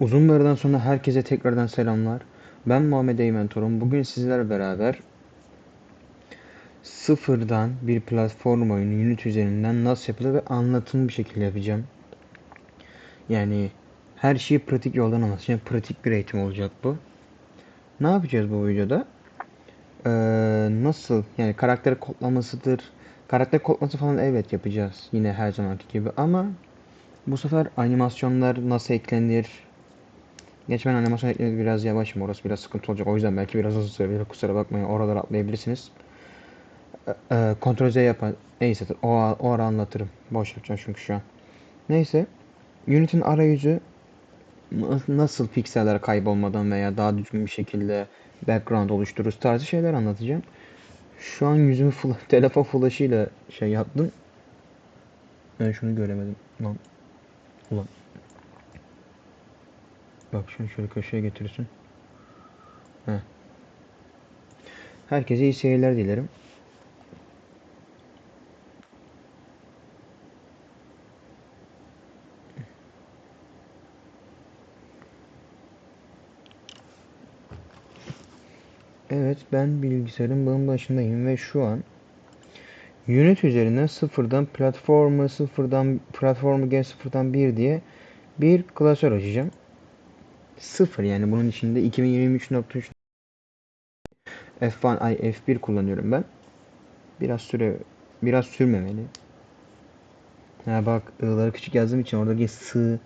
Uzun bir aradan sonra herkese tekrardan selamlar. Ben Muhammed Eymen Torun. Bugün sizlerle beraber sıfırdan bir platform oyunu Unity üzerinden nasıl yapılır ve anlatımlı bir şekilde yapacağım. Yani her şeyi pratik yoldan anlatacağım. Pratik bir eğitim olacak bu. Ne yapacağız bu videoda? Ee, nasıl yani karakter kodlamasıdır. Karakter kodlaması falan evet yapacağız. Yine her zamanki gibi ama bu sefer animasyonlar nasıl eklenir, Geç ben animasyon eklemek biraz yavaşım. Orası biraz sıkıntı olacak. O yüzden belki biraz hızlı sürebilir. Kusura bakmayın. Oraları atlayabilirsiniz. Ee, e, Ctrl Z yapar. Neyse o, o ara anlatırım. Boş yapacağım çünkü şu an. Neyse. Unity'nin arayüzü nasıl pikseller kaybolmadan veya daha düzgün bir şekilde background oluştururuz tarzı şeyler anlatacağım. Şu an yüzümü full, telefon flashıyla şey yaptım. Ben şunu göremedim. Lan. Ulan. Bak şunu şöyle köşeye getirirsin. Heh. Herkese iyi seyirler dilerim. Evet ben bilgisayarın bağım başındayım ve şu an Unity üzerinden sıfırdan platformu sıfırdan platformu gen sıfırdan bir diye bir klasör açacağım. Sıfır yani bunun içinde 2023.3 F1 ay F1 kullanıyorum ben. Biraz süre biraz sürmemeli. Ha bak ı'ları küçük yazdığım için oradaki s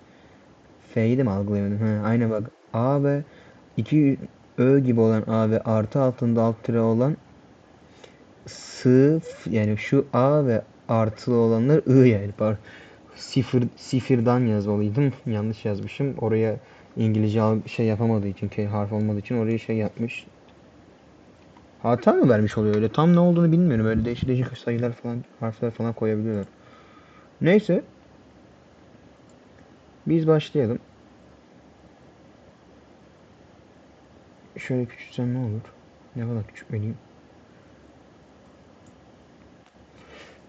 f'yi de mi algılayamadım? Ha, aynen bak a ve 2 ö gibi olan a ve artı altında alt tire olan s yani şu a ve artılı olanlar ı yani pardon. Sıfır, sıfırdan yazmalıydım. Yanlış yazmışım. Oraya İngilizce şey yapamadığı için, K harf olmadığı için oraya şey yapmış. Hata mı vermiş oluyor öyle? Tam ne olduğunu bilmiyorum. Öyle değişik değişik sayılar falan, harfler falan koyabiliyorlar. Neyse. Biz başlayalım. Şöyle küçültsem ne olur? Ne kadar küçültmeliyim?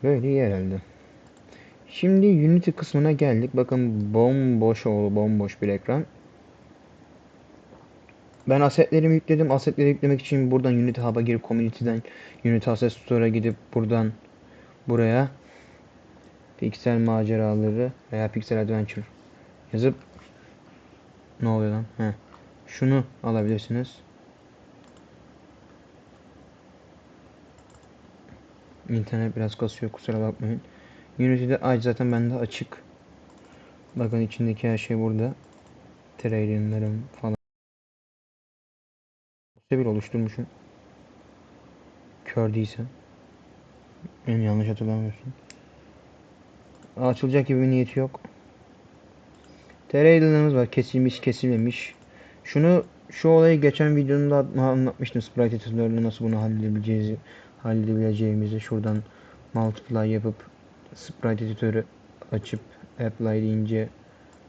Böyle iyi herhalde. Şimdi Unity kısmına geldik. Bakın bomboş oldu. Bomboş bir ekran. Ben asetlerimi yükledim. Asetleri yüklemek için buradan Unity Hub'a girip Community'den Unity Asset Store'a gidip buradan buraya Pixel maceraları veya Pixel Adventure yazıp ne oluyor lan? He. Şunu alabilirsiniz. İnternet biraz kasıyor kusura bakmayın. Unity'de aç zaten bende açık. Bakın içindeki her şey burada. Trail'inlerim falan. Bir oluşturmuşum. Kör değilsen. Yani yanlış hatırlamıyorsun. Açılacak gibi bir niyeti yok. Trail'lerimiz var. Kesilmiş, kesilmemiş. Şunu şu olayı geçen videomda anlatmıştım. Sprite editörle nasıl bunu halledebileceğimizi, halledebileceğimizi şuradan multiply yapıp sprite editörü açıp apply deyince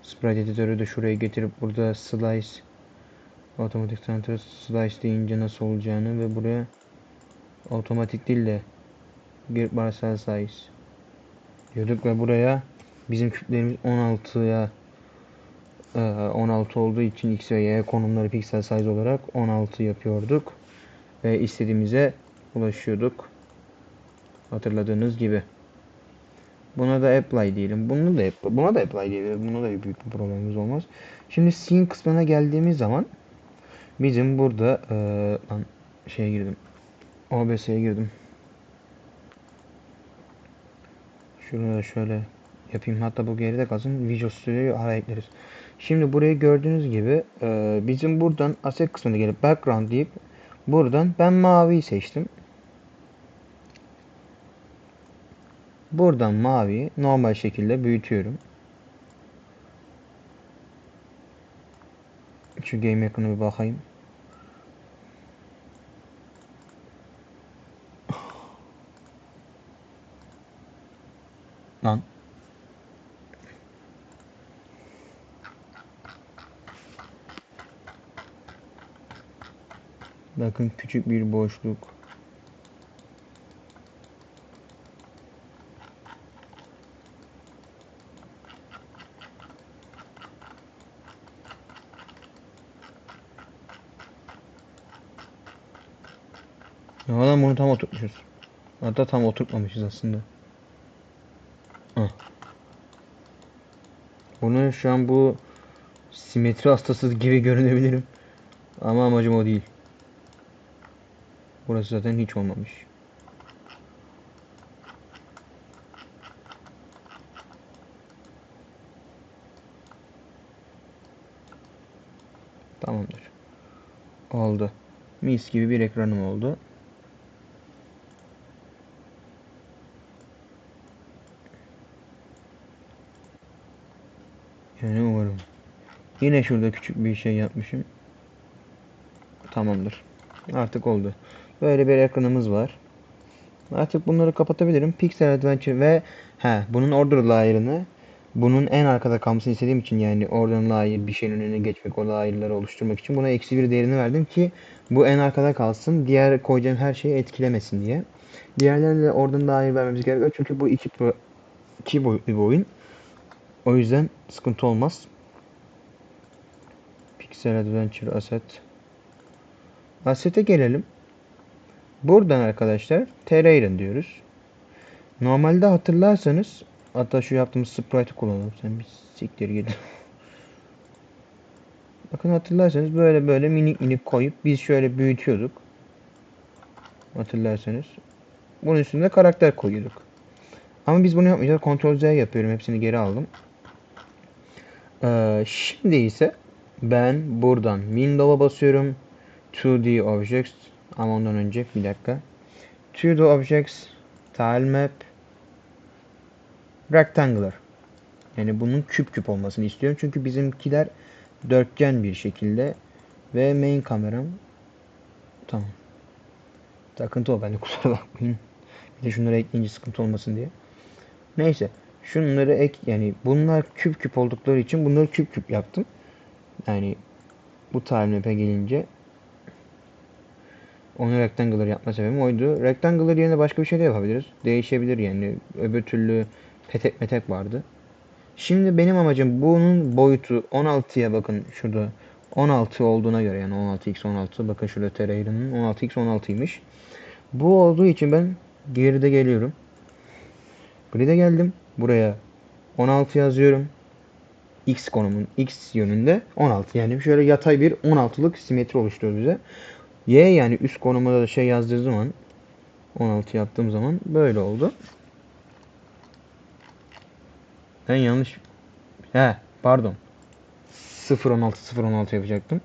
sprite editörü de şuraya getirip burada slice otomatik center slice deyince nasıl olacağını ve buraya otomatik değil de bir parsel size diyorduk ve buraya bizim küplerimiz 16'ya 16 e, olduğu için x ve y konumları piksel size olarak 16 yapıyorduk ve istediğimize ulaşıyorduk hatırladığınız gibi. Buna da apply diyelim. Bunu da buna da apply diyelim. Buna da büyük bir problemimiz olmaz. Şimdi scene kısmına geldiğimiz zaman bizim burada e, lan şeye girdim. OBS'ye girdim. Şurada şöyle yapayım. Hatta bu geride kalsın. Visual Studio'yu ara ekleriz. Şimdi burayı gördüğünüz gibi e, bizim buradan asset kısmına gelip background deyip buradan ben mavi seçtim. Buradan mavi normal şekilde büyütüyorum. Şu game yakını bir bakayım. Lan. Bakın küçük bir boşluk. Ya adam bunu tam oturtmuşuz. Hatta tam oturtmamışız aslında. Hah. Bunu şu an bu simetri hastası gibi görünebilirim. Ama amacım o değil. Burası zaten hiç olmamış. Tamamdır. Oldu. Mis gibi bir ekranım oldu. Yani umarım. Yine şurada küçük bir şey yapmışım. Tamamdır. Artık oldu. Böyle bir ekranımız var. Artık bunları kapatabilirim. Pixel Adventure ve he bunun order layer'ını bunun en arkada kalmasını istediğim için yani oradan layer bir şeyin önüne geçmek o layer'ları oluşturmak için buna eksi bir değerini verdim ki bu en arkada kalsın. Diğer koyacağım her şeyi etkilemesin diye. Diğerlerine de oradan layer vermemiz gerekiyor. Çünkü bu iki, iki boyutlu bir oyun. O yüzden sıkıntı olmaz. Pixel Adventure Asset. Asset'e gelelim. Buradan arkadaşlar Terrain diyoruz. Normalde hatırlarsanız hatta şu yaptığımız sprite'ı kullanalım. Sen bir siktir git. Bakın hatırlarsanız böyle böyle minik minik koyup biz şöyle büyütüyorduk. Hatırlarsanız. Bunun üstünde karakter koyuyorduk. Ama biz bunu yapmayacağız. Ctrl Z yapıyorum. Hepsini geri aldım. Ee, şimdi ise ben buradan Windows'a basıyorum. 2D Objects ama ondan önce bir dakika. 2D Objects Tile Map Rectangular. Yani bunun küp küp olmasını istiyorum. Çünkü bizimkiler dörtgen bir şekilde ve main kameram tamam. Takıntı o bende kusura bakmayın. Bir de şunları ekleyince sıkıntı olmasın diye. Neyse. Şunları ek yani bunlar küp küp oldukları için bunları küp küp yaptım. Yani bu tile map'e gelince onu rectangular yapma sebebim oydu. Rectangular yerine başka bir şey de yapabiliriz. Değişebilir yani. Öbür türlü petek metek vardı. Şimdi benim amacım bunun boyutu 16'ya bakın şurada 16 olduğuna göre yani 16x 16 bakın şurada Terrain'in 16x 16'ymış. Bu olduğu için ben geride geliyorum. Grid'e geldim. Buraya 16 yazıyorum. X konumun X yönünde 16 yani şöyle yatay bir 16'lık simetri oluşturuyor bize. Y yani üst konuma da şey yazdığı zaman 16 yaptığım zaman böyle oldu. Ben yanlış He pardon 016 016 yapacaktım.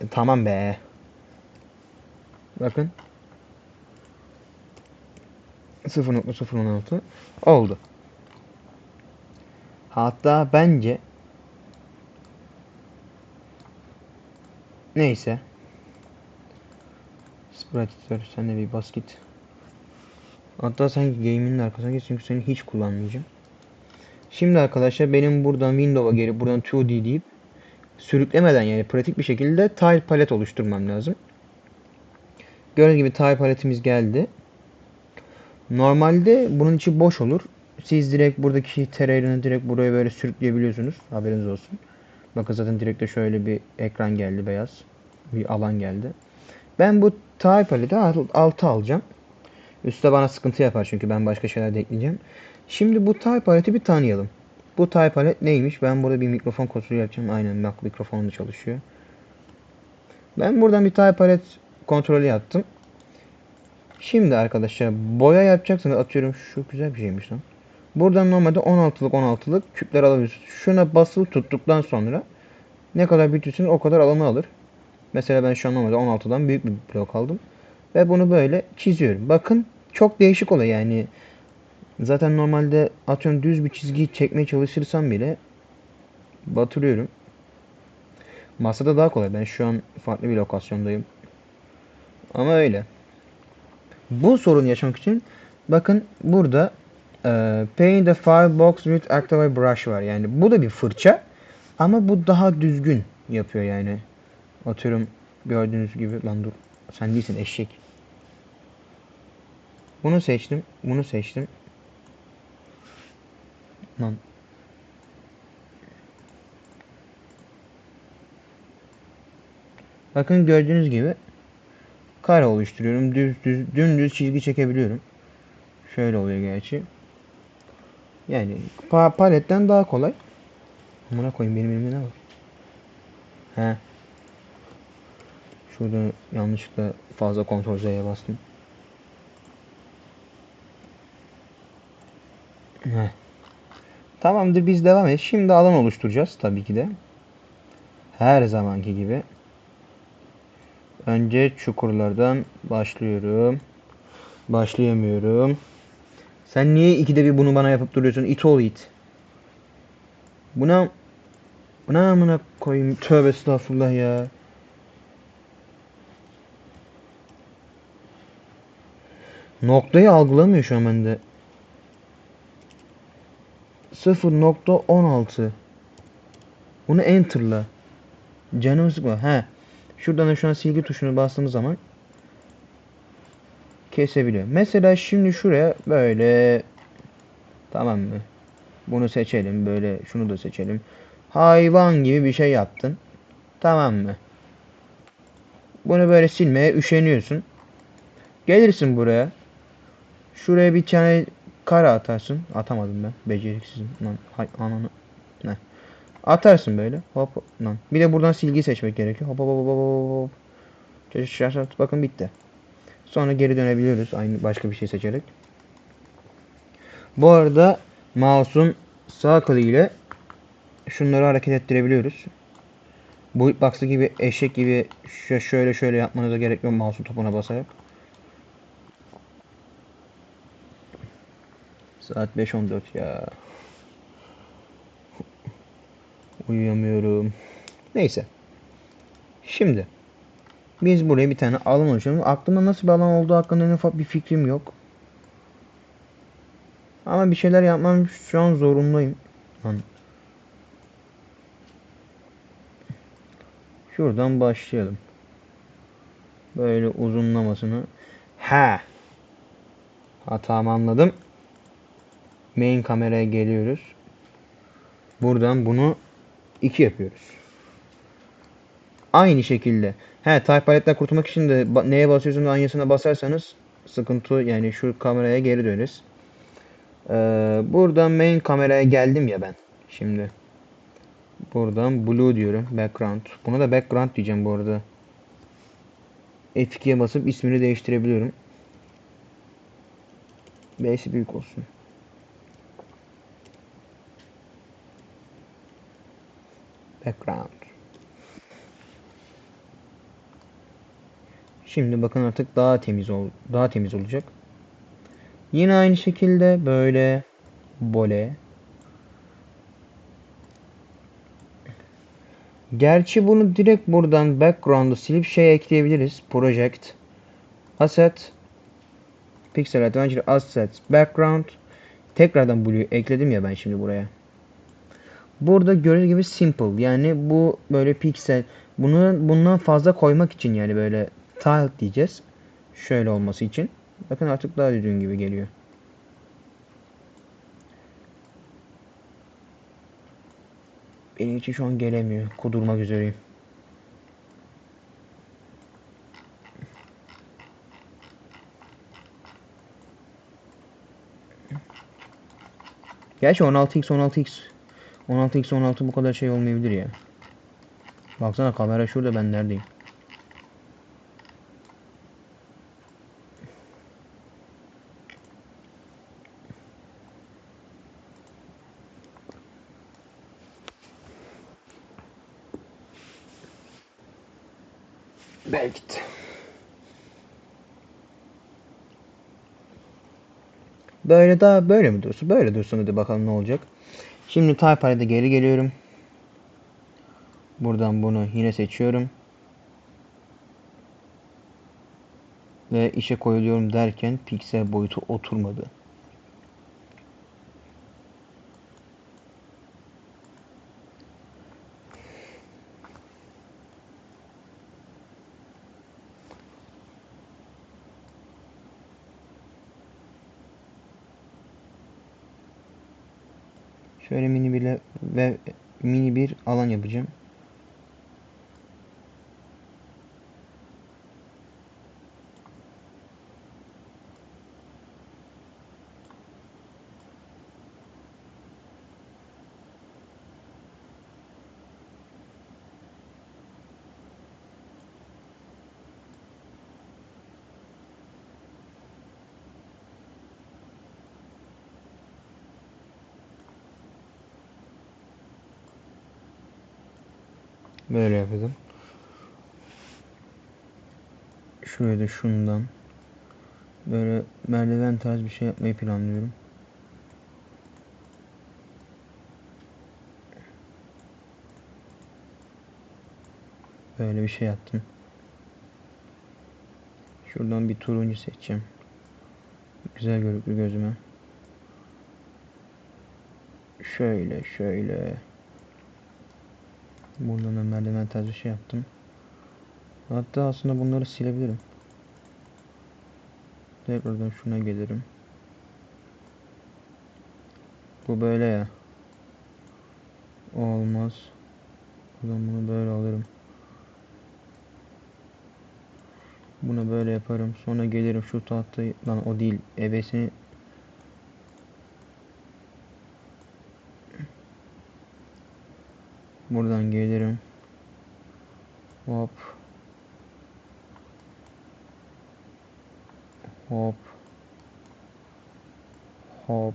E, tamam be. Bakın 0.016 oldu. Hatta bence neyse Sprite sen de bir basket. Hatta sen game'in arkasına geç çünkü seni hiç kullanmayacağım. Şimdi arkadaşlar benim buradan Windows'a gelip buradan 2D deyip sürüklemeden yani pratik bir şekilde tile palet oluşturmam lazım. Gördüğünüz gibi tile paletimiz geldi. Normalde bunun içi boş olur. Siz direkt buradaki tereyağını direkt buraya böyle sürükleyebiliyorsunuz. Haberiniz olsun. Bakın zaten direkt de şöyle bir ekran geldi beyaz. Bir alan geldi. Ben bu tile paleti altı alacağım. Üste bana sıkıntı yapar çünkü ben başka şeyler de ekleyeceğim. Şimdi bu tile paleti bir tanıyalım. Bu tile palet neymiş? Ben burada bir mikrofon kontrolü yapacağım. Aynen Mac mikrofonu çalışıyor. Ben buradan bir tile palet kontrolü yaptım. Şimdi arkadaşlar boya yapacaksınız. Atıyorum şu güzel bir şeymiş lan. Buradan normalde 16'lık 16'lık küpler alabiliyorsunuz. Şuna basılı tuttuktan sonra ne kadar büyütürseniz o kadar alanı alır. Mesela ben şu an normalde 16'dan büyük bir blok aldım. Ve bunu böyle çiziyorum. Bakın çok değişik oluyor yani. Zaten normalde atıyorum düz bir çizgi çekmeye çalışırsam bile batırıyorum. Masada daha kolay. Ben şu an farklı bir lokasyondayım. Ama öyle. Bu sorunu yaşamak için bakın burada e, Paint the Firebox with Active Brush var. Yani bu da bir fırça ama bu daha düzgün yapıyor yani. Atıyorum gördüğünüz gibi lan dur sen değilsin eşek. Bunu seçtim. Bunu seçtim. Lan. Bakın gördüğünüz gibi kare oluşturuyorum. Düz düz dümdüz çizgi çekebiliyorum. Şöyle oluyor gerçi. Yani pa paletten daha kolay. Amına koyayım benim elimde ne var? He. Şurada yanlışlıkla fazla kontrol Z'ye bastım. Heh. Tamamdır biz devam et. Şimdi alan oluşturacağız tabii ki de. Her zamanki gibi. Önce çukurlardan başlıyorum. Başlayamıyorum. Sen niye ikide bir bunu bana yapıp duruyorsun? İt ol it. Buna buna amına koyayım. Tövbe estağfurullah ya. Noktayı algılamıyor şu an bende. 0.16 Bunu enter'la. Canımı sıkma. He. Şuradan da şu an silgi tuşunu bastığımız zaman kesebiliyor. Mesela şimdi şuraya böyle tamam mı? Bunu seçelim. Böyle şunu da seçelim. Hayvan gibi bir şey yaptın. Tamam mı? Bunu böyle silmeye üşeniyorsun. Gelirsin buraya. Şuraya bir tane kare atarsın. Atamadım ben. Beceriksizim. Lan hay ananı. Ne? Atarsın böyle. Hop lan. Bir de buradan silgi seçmek gerekiyor. Hop hop hop hop hop. bakın bitti. Sonra geri dönebiliyoruz. Aynı başka bir şey seçerek. Bu arada mouse'un sağ kolu ile şunları hareket ettirebiliyoruz. Bu hitbox'ı gibi eşek gibi şö- şöyle şöyle yapmanıza gerek yok mouse'un topuna basarak. Saat 5.14 ya. Uyuyamıyorum. Neyse. Şimdi biz buraya bir tane alan oluşturalım. Aklımda nasıl bir alan olduğu hakkında en ufak bir fikrim yok. Ama bir şeyler yapmam şu an zorundayım. Şuradan başlayalım. Böyle uzunlamasını. Ha. Hatamı anladım. Main kameraya geliyoruz. Buradan bunu 2 yapıyoruz. Aynı şekilde. He type paletten kurtulmak için de neye basıyorsunuz aynısına basarsanız sıkıntı yani şu kameraya geri döneriz. Ee, buradan main kameraya geldim ya ben. Şimdi. Buradan blue diyorum. Background. Buna da background diyeceğim bu arada. F2'ye basıp ismini değiştirebiliyorum. B'si büyük olsun. Background. Şimdi bakın artık daha temiz ol daha temiz olacak. Yine aynı şekilde böyle bole. Gerçi bunu direkt buradan background'u silip şey ekleyebiliriz. Project Asset Pixel Adventure Asset Background Tekrardan Blue ekledim ya ben şimdi buraya. Burada gördüğünüz gibi simple yani bu böyle piksel bunu bundan fazla koymak için yani böyle tile diyeceğiz. Şöyle olması için. Bakın artık daha düzgün gibi geliyor. Benim için şu an gelemiyor. Kudurmak üzereyim. Gerçi 16x 16x 16x 16 bu kadar şey olmayabilir ya. Baksana kamera şurada ben neredeyim? Belki. Böyle daha böyle mi dursun? Böyle dursun hadi bakalım ne olacak. Şimdi Type geri geliyorum. Buradan bunu yine seçiyorum. Ve işe koyuluyorum derken piksel boyutu oturmadı. Şöyle mini bir ve mini bir alan yapacağım. Böyle yapalım. Da şundan. Böyle merdiven tarz bir şey yapmayı planlıyorum. Böyle bir şey yaptım. Şuradan bir turuncu seçeceğim. Güzel görüntü gözüme. Şöyle şöyle. Buradan da merdiven tarzı şey yaptım. Hatta aslında bunları silebilirim. Tekrardan şuna gelirim. Bu böyle ya. Olmaz. Buradan bunu böyle alırım. Bunu böyle yaparım. Sonra gelirim şu tahtayı. O değil. Ebesini Buradan gelirim. Hop. Hop. Hop.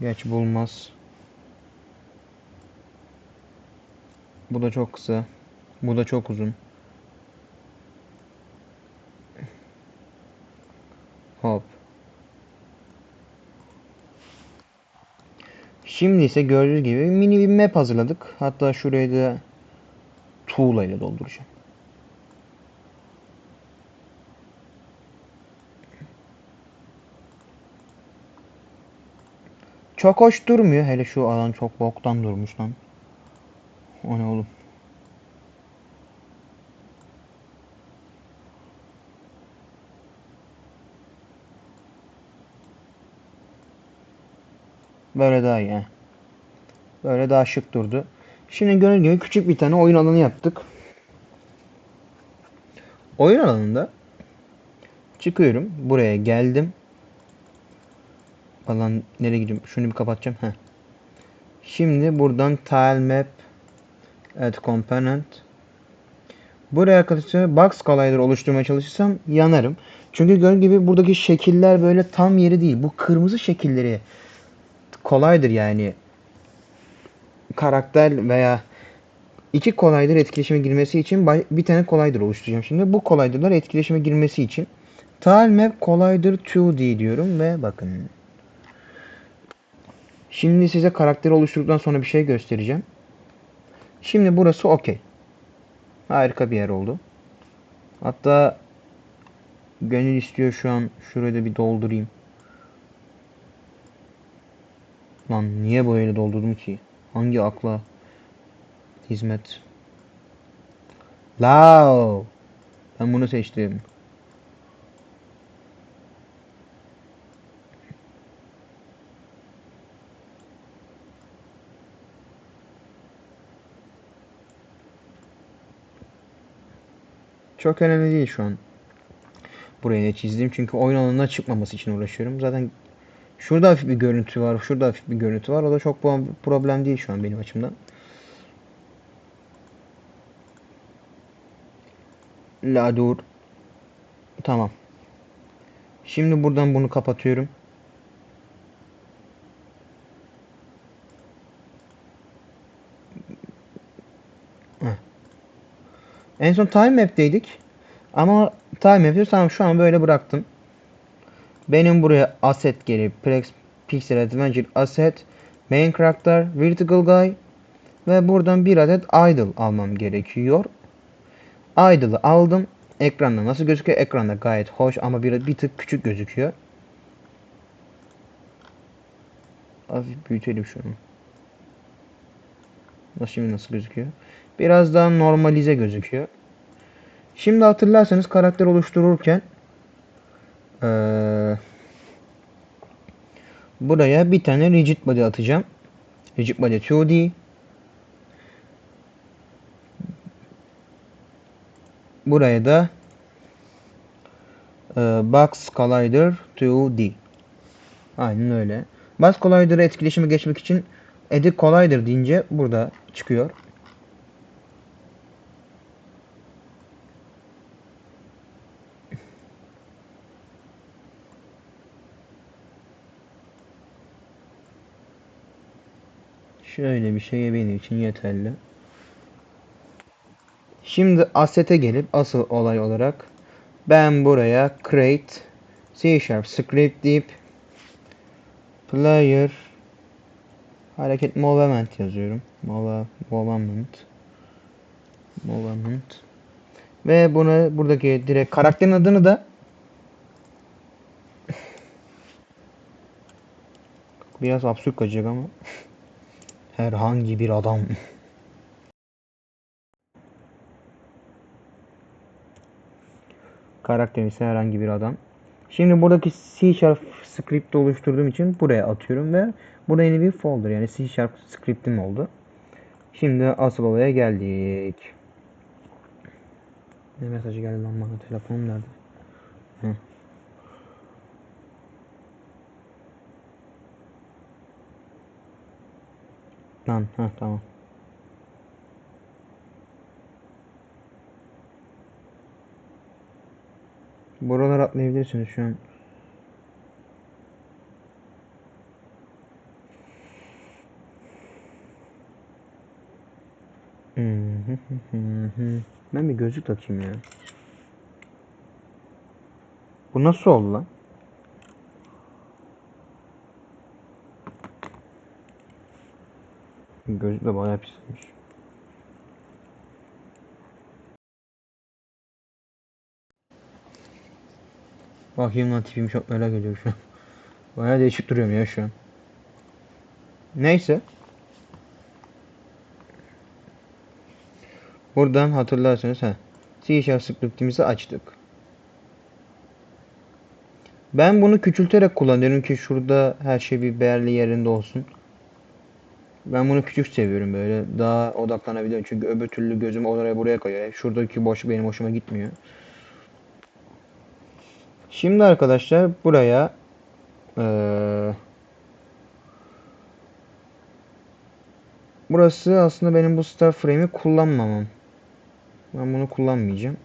Geç bulmaz. Bu da çok kısa. Bu da çok uzun. Hop. Şimdi ise gördüğünüz gibi mini bir map hazırladık. Hatta şurayı da tuğla ile dolduracağım. Çok hoş durmuyor. Hele şu alan çok boktan durmuş lan. O ne oğlum? Böyle daha iyi. Böyle daha şık durdu. Şimdi gördüğünüz gibi küçük bir tane oyun alanı yaptık. Oyun alanında çıkıyorum. Buraya geldim. Alan nereye gidiyorum? Şunu bir kapatacağım. Heh. Şimdi buradan tile map add component Buraya arkadaşlar box collider oluşturmaya çalışırsam yanarım. Çünkü gördüğünüz gibi buradaki şekiller böyle tam yeri değil. Bu kırmızı şekilleri kolaydır yani karakter veya iki kolaydır etkileşime girmesi için bir tane kolaydır oluşturacağım. Şimdi bu kolaydırlar etkileşime girmesi için tile map kolaydır 2D diyorum ve bakın. Şimdi size karakteri oluşturduktan sonra bir şey göstereceğim. Şimdi burası okey. Harika bir yer oldu. Hatta gönül istiyor şu an şurayı da bir doldurayım. Lan niye böyle doldurdum ki? Hangi akla hizmet? Lao. Ben bunu seçtim. Çok önemli değil şu an. Buraya ne çizdim çünkü oyun alanına çıkmaması için uğraşıyorum. Zaten şurada hafif bir görüntü var, şurada hafif bir görüntü var. O da çok problem değil şu an benim açımdan. La dur. Tamam. Şimdi buradan bunu kapatıyorum. En son time map'teydik. Ama time map'i tamam şu an böyle bıraktım. Benim buraya asset gelip Plex Pixel Adventure Asset Main Character Vertical Guy ve buradan bir adet idle almam gerekiyor. Idle'ı aldım. Ekranda nasıl gözüküyor? Ekranda gayet hoş ama bir, bir tık küçük gözüküyor. Hafif büyütelim şunu. Nasıl şimdi nasıl gözüküyor? Biraz daha normalize gözüküyor. Şimdi hatırlarsanız karakter oluştururken eee, buraya bir tane rigid body atacağım. Rigid body 2D. Buraya da eee, box collider 2D. Aynen öyle. Box collider'ı etkileşime geçmek için edit collider deyince burada çıkıyor. Şöyle bir şey benim için yeterli. Şimdi asset'e gelip asıl olay olarak ben buraya create C Sharp script deyip player hareket movement yazıyorum. Mova, movement movement ve bunu buradaki direkt karakterin adını da biraz absürt kaçacak ama herhangi bir adam karakterin ise herhangi bir adam. Şimdi buradaki C Sharp script oluşturduğum için buraya atıyorum ve burada yeni bir folder yani C Sharp scriptim oldu. Şimdi asıl olaya geldik. Ne mesajı geldi lan bana telefonum nerede? Heh. Lan ha tamam. Buralar atlayabilirsiniz şu an. Ben bir gözlük takayım ya. Bu nasıl oldu lan? Gözlük de bayağı pismiş. Bakayım lan tipim çok merak ediyorum şu an. Bayağı değişik duruyorum ya şu an. Neyse. Buradan hatırlarsanız ha. C Sharp scriptimizi açtık. Ben bunu küçülterek kullanıyorum ki şurada her şey bir değerli yerinde olsun. Ben bunu küçük seviyorum böyle. Daha odaklanabiliyorum çünkü öbür türlü gözüm oraya buraya kayıyor. Şuradaki boşluk benim hoşuma gitmiyor. Şimdi arkadaşlar buraya eee, burası aslında benim bu star frame'i kullanmamam. Ben bunu kullanmayacağım.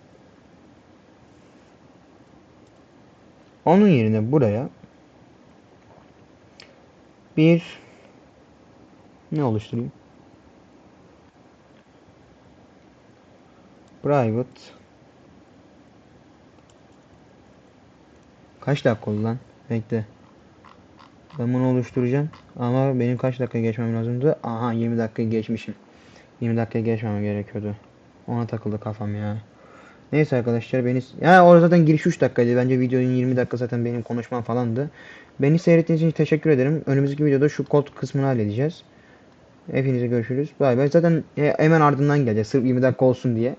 Onun yerine buraya bir ne oluşturayım? Private Kaç dakika oldu lan? Bekle. Ben bunu oluşturacağım. Ama benim kaç dakika geçmem lazımdı? Aha 20 dakika geçmişim. 20 dakika geçmem gerekiyordu. Ona takıldı kafam ya. Neyse arkadaşlar beni... Ya orada zaten giriş 3 dakikaydı. Bence videonun 20 dakika zaten benim konuşmam falandı. Beni seyrettiğiniz için teşekkür ederim. Önümüzdeki videoda şu kod kısmını halledeceğiz. Hepinize görüşürüz. Bay bay. Zaten hemen ardından gelecek. Sırf 20 dakika olsun diye.